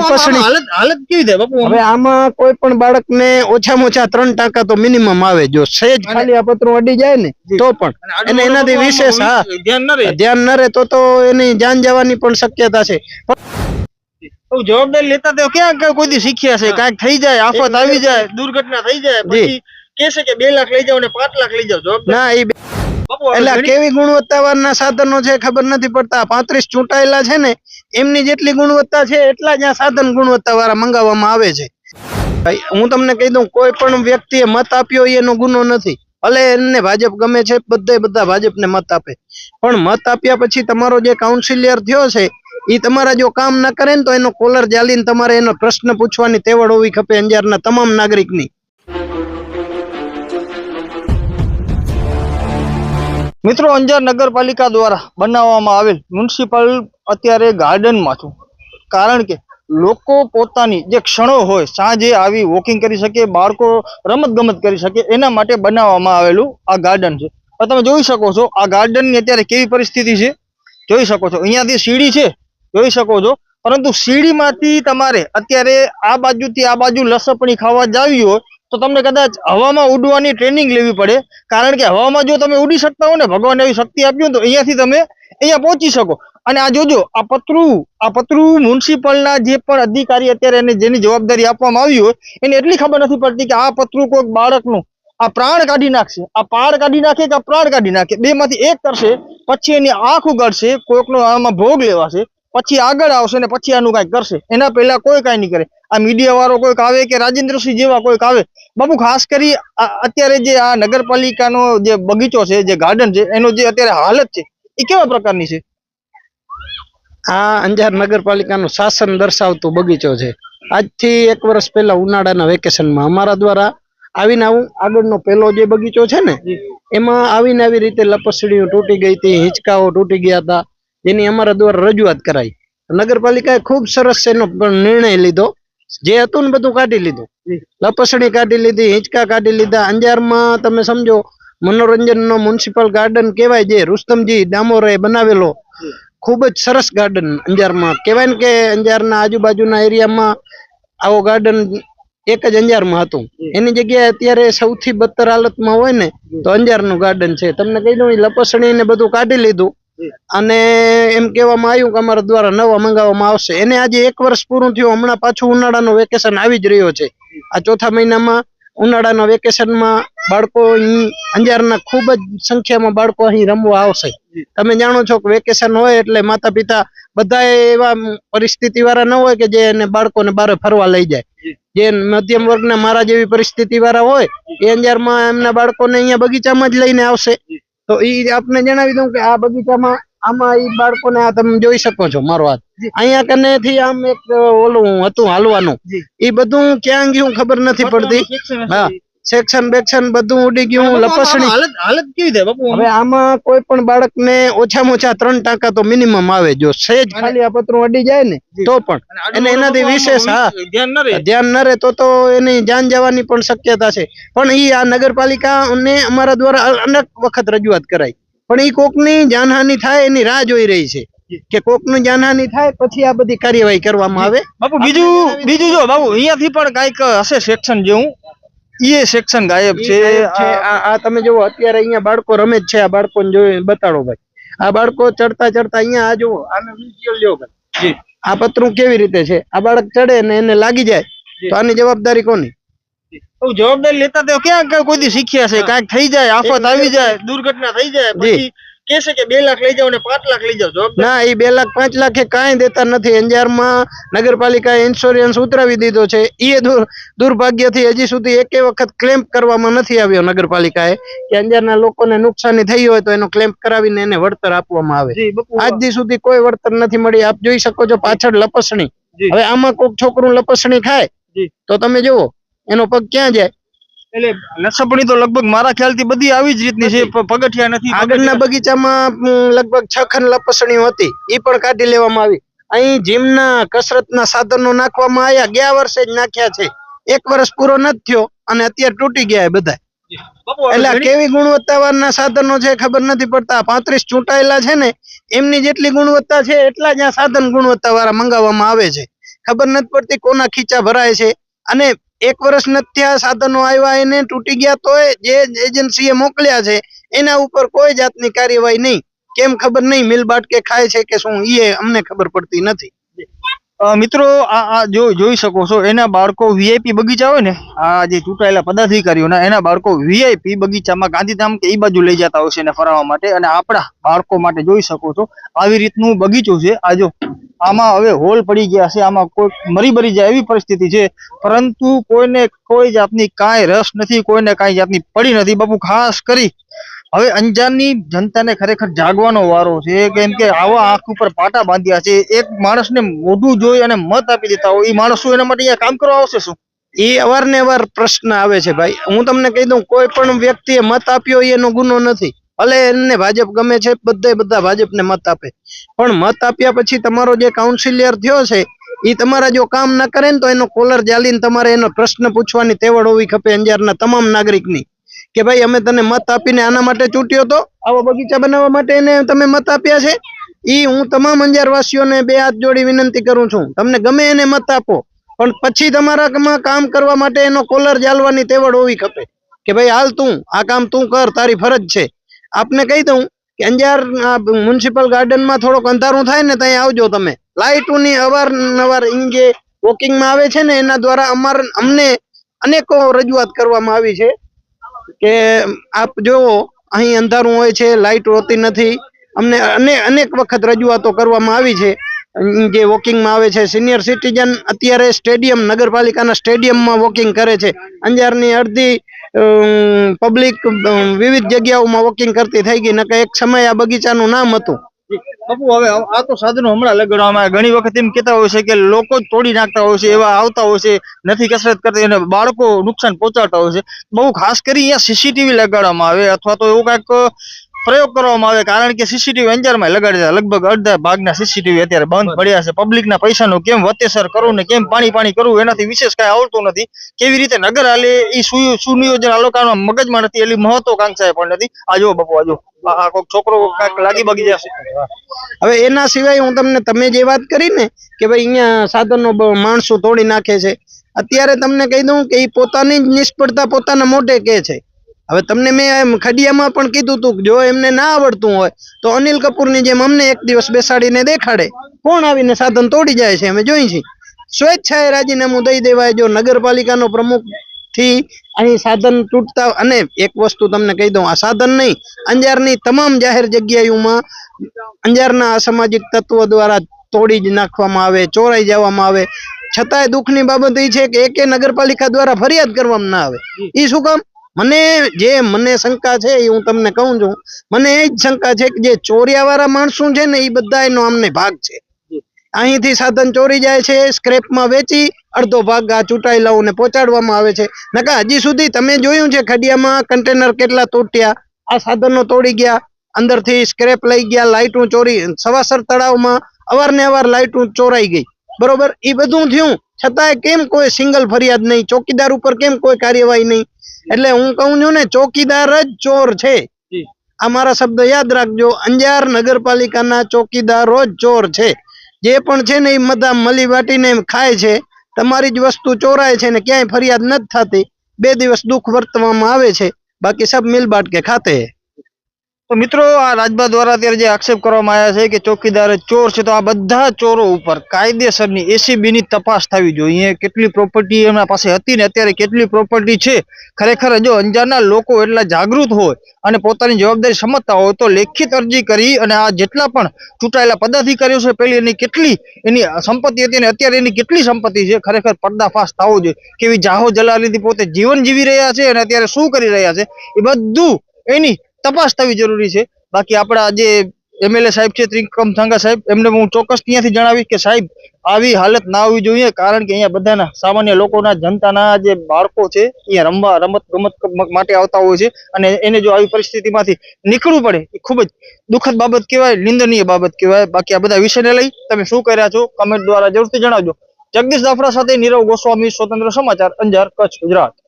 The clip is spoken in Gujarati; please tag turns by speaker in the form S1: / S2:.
S1: લપસણી
S2: હાલત હાલત કેવી છે બાપુ?
S1: હવે આમાં કોઈ પણ બાળકને ઓછામાં ઓછા ત્રણ ટકા તો મિનિમમ આવે. જો સહેજ ખાલી આ પતરું અડી જાય ને તો પણ. અને એનાથી વિશેષ હા.
S2: ધ્યાન ન રહે.
S1: ધ્યાન ન રહે તો તો એની જાન જવાની પણ શક્યતા છે.
S2: જવાબદારી લેતા તો ક્યાં કોઈ દી શીખ્યા છે? કાંઈક થઈ જાય આફત આવી જાય દુર્ઘટના થઈ જાય. પછી કહેશે કે બે લાખ લઈ જાઓ ને પાંચ લાખ લઈ જાઓ.
S1: ના એ એટલે કેવી ગુણવત્તાવાળા સાધનો છે ખબર નથી પડતા. પાંત્રીસ ચૂંટાયેલા છે ને એમની જેટલી ગુણવત્તા છે એટલા જ આ સાધન ગુણવત્તાવાળા મંગાવવામાં આવે છે. ભાઈ, હું તમને કહી દઉં કોઈ પણ વ્યક્તિએ મત આપ્યો એનો ગુનો નથી. ભલે એમને ભાજપ ગમે છે બધે બધા ભાજપને મત આપે. પણ મત આપ્યા પછી તમારો જે કાઉન્સિલર થયો છે એ તમારા જો કામ ના કરે ને તો એનો કોલર જાલીને તમારે એનો પ્રશ્ન પૂછવાની તેવડ હોવી ખપે અંજારના તમામ નાગરિકની.
S2: મિત્રો અંજાર નગરપાલિકા દ્વારા બનાવવામાં આવેલ મ્યુનિસિપલ અત્યારે ગાર્ડનમાં છું. કારણ કે લોકો પોતાની જે ક્ષણો હોય, સાંજે આવી વોકિંગ કરી શકે, બાળકો રમત ગમત કરી શકે, એના માટે બનાવવામાં આવેલું આ ગાર્ડન છે. તમે જોઈ શકો છો, આ ગાર્ડનની અત્યારે કેવી પરિસ્થિતિ છે? જોઈ શકો છો, અહીંયાથી સીડી છે, જોઈ શકો છો. પરંતુ સીડીમાંથી તમારે અત્યારે આ બાજુથી આ બાજુ લસપણી ખાવા જાવી હોય તો તમને કદાચ હવામાં ઉડવાની ટ્રેનિંગ લેવી પડે. કારણ કે હવામાં જો તમે ઉડી શકતા હો ને, ભગવાન એવી શક્તિ આપી હોય તો અહીંયાથી તમે અહીંયા પહોંચી શકો. અને આ જોજો, આ પતરું આ પતરું મ્યુનિસિપલના જે પણ અધિકારી અત્યારે એને જેની જવાબદારી આપવામાં આવી હોય, એને એટલી ખબર નથી પડતી કે આ પતરું કોઈક બાળકનું આ પ્રાણ કાઢી નાખશે. આ પાળ કાઢી નાખે કે પ્રાણ કાઢી નાખે? બેમાંથી એક કરશે, પછી એની આંખ ઉગાડશે, કોઈકનો આમાં ભોગ લેવાશે. પછી આગળ આવશે ને પછી આનું કાંઈક કરશે. એના પહેલા કોઈ કાંઈ નહીં કરે. આ મીડિયા વાળો કોઈક આવે કે રાજેન્દ્રસિંહ જેવા કોઈક આવે. બાબુ ખાસ કરી અત્યારે જે આ નગરપાલિકાનો જે બગીચો છે જે ગાર્ડન છે એનો જે અત્યારે હાલત છે એ કેવા પ્રકારની છે?
S1: આ અંજાર નગરપાલિકાનું શાસન દર્શાવતો બગીચો છે. આજથી એક વર્ષ પહેલા ઉનાળાના વેકેશનમાં અમારા દ્વારા આવીને આવું આગળનો પેલો જે બગીચો છે ને એમાં આવીને આવી રીતે લપસડીઓ તૂટી ગઈ હતી હિંચકાઓ તૂટી ગયા હતા. જેની અમારા દ્વારા રજૂઆત કરાઈ. નગરપાલિકાએ ખૂબ સરસ એનો પણ નિર્ણય લીધો. જે હતું ને બધું કાઢી લીધું. લપસણી કાઢી લીધી હિંચકા કાઢી લીધા. અંજારમાં તમે સમજો મનોરંજનનો મ્યુનિસિપલ ગાર્ડન કહેવાય જે રુસ્તમજી ડામોરે બનાવેલો. ખૂબ જ સરસ ગાર્ડન અંજારમાં. કહેવાય ને કે અંજારના આજુબાજુના એરિયામાં આવો ગાર્ડન એક જ અંજારમાં હતું. એની જગ્યાએ અત્યારે સૌથી બદતર હાલતમાં હોય ને તો અંજારનું ગાર્ડન છે. તમને કહી દઉં લપસણી ને બધું કાઢી લીધું. અને એમ કહેવામાં આવ્યું કે અમારા દ્વારા નવા મંગાવવામાં આવશે. એને આજે એક વર્ષ પૂરું થયું, હમણાં પાછું ઉનાળાનું વેકેશન આવી જ રહ્યો છે. આ ચોથા મહિનામાં ઉનાળાના વેકેશનમાં બાળકો અહીં અંજારના ખૂબ જ સંખ્યામાં બાળકો અહીં રમવા આવશે. તમે જાણો છો કે વેકેશન હોય એટલે માતા પિતા બધા એવા પરિસ્થિતિ વાળા ન હોય કે જે એને બાળકોને બહાર ફરવા લઈ જાય. જે મધ્યમ વર્ગના મારા જેવી પરિસ્થિતિ વાળા હોય, એ અંજારમાં એમના બાળકોને અહીંયા બગીચામાં જ લઈને આવશે. તો ઈ આપને જણાવી દઉં કે આ બગીચામાં આમાં ઈ બાળકોને આ તમે જોઈ શકો છો મારો હાથ. અહીંયા કને થી આમ એક ઓલું હતું હાલવાનું.
S2: એ
S1: ઈ બધું ક્યાં ગયું ખબર નથી પડતી. હા. સેક્શન બેક્શન બધું ઉડી ગયું લપસણી.
S2: હાલત હાલત કેવી થાય બાપુ?
S1: હવે આમાં કોઈ પણ બાળકને ઓછામાં ઓછા ત્રણ ટાંકા તો મિનિમમ આવે. જો સહેજ ખાલી આ પતરું અડી જાય ને તો પણ. અને એનાથી વિશેષ હા.
S2: ધ્યાન ન રહે.
S1: ધ્યાન ન રહે તો તો એની જાન જવાની પણ શક્યતા છે. પણ ઈ આ નગરપાલિકા ને અમારા દ્વારા અનેક વખત રજૂઆત કરાઈ. પણ ઈ કોકની જાનહાનિ થાય એની રાહ જોઈ રહી છે. કે કોકનું જાનહાનિ થાય પછી આ બધી કાર્યવાહી કરવામાં આવે.
S2: બાપુ બીજું બીજું જો બાબુ અહીંયાથી પણ કંઈક હશે સેક્શન જેવું? એ સેક્શન ગાયબ છે.
S1: આ તમે જુઓ અત્યારે અહીંયા બાળકો રમે જ છે. આ બાળકોને જોઈ બતાડો ભાઈ. આ બાળકો ચડતા ચડતા અહીંયા આ જુઓ આને વિઝ્યુઅલ જુઓ ભાઈ. આ પતરું કેવી રીતે છે? આ બાળક ચડે ને એને લાગી જાય તો આની જવાબદારી કોની?
S2: જવાબદારી લેતા તો ક્યાં કોઈ શીખ્યા છે? કાંઈક થઈ જાય આફત આવી જાય દુર્ઘટના થઈ જાય
S1: જી.
S2: કહેશે કે બે લાખ લઈ જાઓ ને પાંચ લાખ લઈ જાઓ જવાબદારી?
S1: ના એ બે લાખ પાંચ લાખે કાંઈ દેતા નથી. અંજારમાં નગરપાલિકાએ ઇન્સ્યોરન્સ ઉતરાવી દીધો છે. એ દુર દુર્ભાગ્યથી હજી સુધી એકે વખત ક્લેમ્પ કરવામાં નથી આવ્યો નગરપાલિકાએ કે અંજારના લોકોને નુકસાની થઈ હોય તો એનો ક્લેમ્પ કરાવીને એને વળતર આપવામાં આવે. આજ દી સુધી કોઈ વળતર નથી મળી. આપ જોઈ શકો છો પાછળ લપસણી. હવે આમાં કોઈક છોકરું લપસણી ખાય તો તમે જુઓ એનો પગ ક્યાં જાય?
S2: એટલે લસપણી તો લગભગ મારા ખ્યાલથી બધી આવી જ રીતની છે પગથિયા નથી
S1: આગળના બગીચામાં લગભગ છ ખન લપસણીઓ હતી. એ પણ કાઢી લેવામાં આવી. અહીં જીમના કસરતના સાધનો નાખવામાં આવ્યા. ગયા વર્ષે જ નાખ્યા છે. એક વર્ષ પૂરો નથી થયો અને અત્યારે તૂટી ગયા બધા. એટલે કેવી ગુણવત્તાવાળા સાધનો છે ખબર નથી પડતા. પાંત્રીસ ચૂંટાયેલા છે ને એમની જેટલી ગુણવત્તા છે એટલા જ આ સાધન ગુણવત્તાવાળા મંગાવવામાં આવે છે. ખબર નથી પડતી કોના ખીચા ભરાય છે. અને એક વર્ષ નથી થયા સાધનો આવ્યા, એને તૂટી ગયા તોય જે એજન્સીએ મોકલ્યા છે, એના ઉપર કોઈ જાતની કાર્યવાહી નહીં. કેમ ખબર નહીં, મિલબાટ કે ખાય છે કે શું એ અમને ખબર પડતી નથી.
S2: મિત્રો, આ જો જોઈ શકો છો, એના બાળકો વીઆઈપી બગીચા હોય ને, આ જે ચૂંટાયેલા પદાધિકારીઓના, એના બાળકો વીઆઈપી બગીચામાં ગાંધીધામ કે એ બાજુ લઈ જતા હોય છે એને ફરાવવા માટે. અને આપણા બાળકો માટે જોઈ શકો છો, આવી રીતનું બગીચો છે. આ જો આમાં હવે હોલ પડી ગયા છે. આમાં કોઈ મરી મરી જાય એવી પરિસ્થિતિ છે. પરંતુ કોઈને કોઈ જાતની કાંઈ રસ નથી, કોઈને કાંઈ જાતની પડી નથી. બાપુ, ખાસ કરી હવે અંજારની જનતાને ખરેખર જાગવાનો વારો છે. કેમ કે આવા આંખ ઉપર પાટા બાંધ્યા છે. એક માણસને મોઢું જોઈ અને મત આપી દેતા હોય. એ માણસ એના માટે અહીંયા કામ કરવા આવશે શું?
S1: એ અવારનવાર પ્રશ્ન આવે છે ભાઈ. હું તમને કહી દઉં, કોઈ પણ વ્યક્તિએ મત આપ્યો એનો ગુનો નથી. ભલે એમને ભાજપ ગમે છે, બધે બધા ભાજપને મત આપે. પણ મત આપ્યા પછી તમારો જે કાઉન્સિલર થયો છે એ તમારા જો કામ ન કરે ને તો એનો કોલર જાલીને તમારે એનો પ્રશ્ન પૂછવાની તેવડ હોવી ખપે અંજારના તમામ નાગરિકની. કે ભાઈ, અમે તને મત આપીને આના માટે ચૂંટ્યો તો, આવો બગીચા બનાવવા માટે એને તમે મત આપ્યા છે? એ હું તમામ અંજારવાસીઓને બે હાથ જોડી વિનંતી કરું છું. તમને ગમે એને મત આપો, પણ પછી તમારામાં કામ કરવા માટે એનો કોલર જાલવાની તેવડ હોવી ખપે. કે ભાઈ, હાલ તું, આ કામ તું કર, તારી ફરજ છે. આપને કહી દઉં કે અંજાર મ્યુનિસિપલ ગાર્ડનમાં થોડોક અંધારું થાય ને ત્યાં આવજો તમે. લાઇટોની અવારનવાર અહીં જે વોકિંગમાં આવે છે ને એના દ્વારા અમાર અમને અનેકો રજૂઆત કરવામાં આવી છે કે આપ જોવો અહીં અંધારું હોય છે, લાઇટ હોતી નથી. અમને અને અનેક વખત રજૂઆતો કરવામાં આવી છે. જે વોકિંગમાં આવે છે, સિનિયર સિટીઝન અત્યારે સ્ટેડિયમ, નગરપાલિકાના સ્ટેડિયમમાં વોકિંગ કરે છે. અંજારની અડધી પબ્લિક વિવિધ જગ્યાઓમાં વોકિંગ કરતી થઈ ગઈ, નકર એક સમય આ બગીચાનું નામ હતું
S2: બાપુ, હવે આ તો સાધનો હમણાં લગાડવામાં. ઘણી વખત એમ કહેતા હોય છે કે લોકો તોડી નાખતા હોય છે, એવા આવતા હોય છે, નથી કસરત કરતા અને બાળકો નુકસાન પહોંચાડતા હોય છે બહુ ખાસ કરી અહીંયા સીસીટીવી લગાડવામાં આવે, અથવા તો એવું કાંઈક પ્રયોગ કરવામાં આવે કારણ કે સીસીટીવી અંજારમાં લગાડી લગભગ અડધા ભાગના સીસીટીવી અત્યારે બંધ પડ્યા છે. પબ્લિકના પૈસાનું કેમ વતેસર કરવું ને કેમ પાણી પાણી કરવું એનાથી વિશેષ કાંઈ આવડતું નથી. કેવી રીતે નગર હાલે એ સુનિયોજન આ લોકોના મગજમાં નથી એટલી મહત્વકાંક્ષા પણ નથી. આ જો બાપુ આ આ આ કોઈક છોકરો કાંઈક લાગી બગી જશે.
S1: હવે એના સિવાય હું તમને તમે જે વાત કરી ને કે ભાઈ અહીંયા સાધનો માણસો તોડી નાખે છે અત્યારે તમને કહી દઉં કે એ પોતાની જ નિષ્ફળતા પોતાના મોઢે કે છે. હવે તમને મેં ખડિયામાં પણ કીધું હતું જો એમને ના આવડતું હોય, તો અનિલ કપૂરની જેમ અમને એક દિવસ બેસાડીને દેખાડે. કોણ આવીને સાધન તોડી જાય છે અમે જોઈ છીએ. સ્વેચ્છાએ રાજીનામું દઈ દેવાય જો નગરપાલિકાનો પ્રમુખથી અહીં સાધન તૂટતા અને એક વસ્તુ તમને કહી દઉં, આ સાધન નહીં, અંજારની તમામ જાહેર જગ્યાઓમાં અંજારના અસામાજિક તત્વો દ્વારા તોડી જ નાખવામાં આવે, ચોરાઈ જવામાં આવે. છતાંય દુઃખની બાબત એ છે કે એકે નગરપાલિકા દ્વારા ફરિયાદ કરવામાં ના આવે. એ શું કામ? મને જે મને શંકા છે એ હું તમને કહું છું. મને એ જ શંકા છે કે જે ચોર્યાવાળા માણસો છે ને એ બધા એનો અમને ભાગ છે. અહીંથી સાધન ચોરી જાય છે, સ્ક્રેપમાં વેચી અડધો ભાગ આ ચૂંટાયેલાઓને પહોંચાડવામાં આવે છે. નકા, હજી સુધી તમે જોયું છે ખડિયામાં કન્ટેનર કેટલા તૂટ્યા? આ સાધનો તોડી ગયા, અંદરથી સ્ક્રેપ લઈ ગયા, લાઇટો ચોરી, સવાસર તળાવમાં અવારને અવાર લાઇટું ચોરાઈ ગઈ. બરોબર? એ બધું થયું. છતાંય કેમ કોઈ સિંગલ ફરિયાદ નહીં? ચોકીદાર ઉપર કેમ કોઈ કાર્યવાહી નહીં? એટલે હું કહું છું ને ચોકીદાર જ ચોર છે. આ મારા શબ્દ યાદ રાખજો. અંજાર નગરપાલિકાના ચોકીદારો જ ચોર છે. જે પણ છે ને એ બધા મલી વાટીને ખાય છે. તમારી જ વસ્તુ ચોરાય છે ને ક્યાંય ફરિયાદ નથી થતી. બે દિવસ દુઃખ વર્તવામાં આવે છે. બાકી સબ મિલ બાટ કે ખાતે
S2: તો મિત્રો, આ રાજભા દ્વારા અત્યારે જે આક્ષેપ કરવામાં આવ્યા છે કે ચોકીદાર ચોર છે, તો આ બધા ચોરો ઉપર કાયદેસરની એસીબીની તપાસ થવી જોઈએ. કેટલી પ્રોપર્ટી એમના પાસે હતી ને અત્યારે કેટલી પ્રોપર્ટી છે? ખરેખર જો અંજારના લોકો એટલા જાગૃત હોય અને પોતાની જવાબદારી સમજતા હોય, તો લેખિત અરજી કરી અને આ જેટલા પણ ચૂંટાયેલા પદાધિકારીઓ છે પહેલી એની કેટલી એની સંપત્તિ હતી અને અત્યારે એની કેટલી સંપત્તિ છે, ખરેખર પર્દાફાશ થવો જોઈએ. કેવી જાહો જલાલીથી પોતે જીવન જીવી રહ્યા છે અને અત્યારે શું કરી રહ્યા છે? એ બધું એની તપાસ થવી જરૂરી છે. બાકી આપણા જે એમએલએ સાહેબ છે, ત્રિકમ થાંગા સાહેબ, એમને હું ચોક્કસ ત્યાંથી જણાવીશ કે સાહેબ, આવી હાલત ના હોવી જોઈએ, કારણ કે અહીંયા બધાના સામાન્ય લોકોના, જનતાના જે બાળકો છે, અહીંયા રમવા, રમત ગમત માટે આવતા હોય છે. અને એને જો આવી પરિસ્થિતિમાંથી નીકળવું પડે, એ ખૂબ જ દુઃખદ બાબત કહેવાય, નિંદનીય બાબત કહેવાય. બાકી આ બધા વિષયને લઈ તમે શું કર્યા છો કમેન્ટ દ્વારા જરૂરથી જણાવજો. જગદીશ દાફડા સાથે નીરવ ગોસ્વામી, સ્વતંત્ર સમાચાર અંજાર, કચ્છ, ગુજરાત.